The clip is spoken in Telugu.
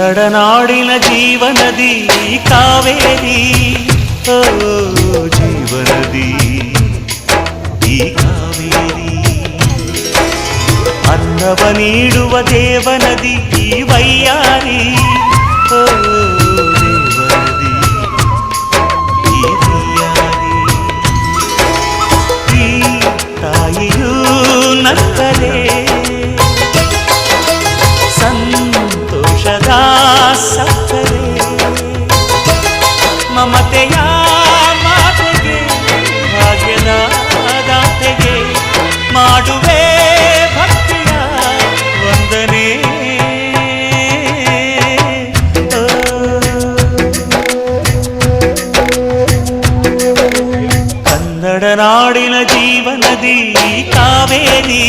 నడనాడిన జీవనది కావేరి ఓ జీవనది కావేరి అన్నవ నీడువ దేవనది ఈ వయ్యారి ఓ ಸಕ್ಕರೆ. ಮಮತೆಯ ಮಾತೆಗೆ ಭಾಗ್ಯದ ದಾತೆಗೆ ಮಾಡುವೆ ಭಕ್ತಿಯ ವಂದನೆ. ಕನ್ನಡ ನಾಡಿನ ಜೀವನದಿ ಕಾವೇರಿ.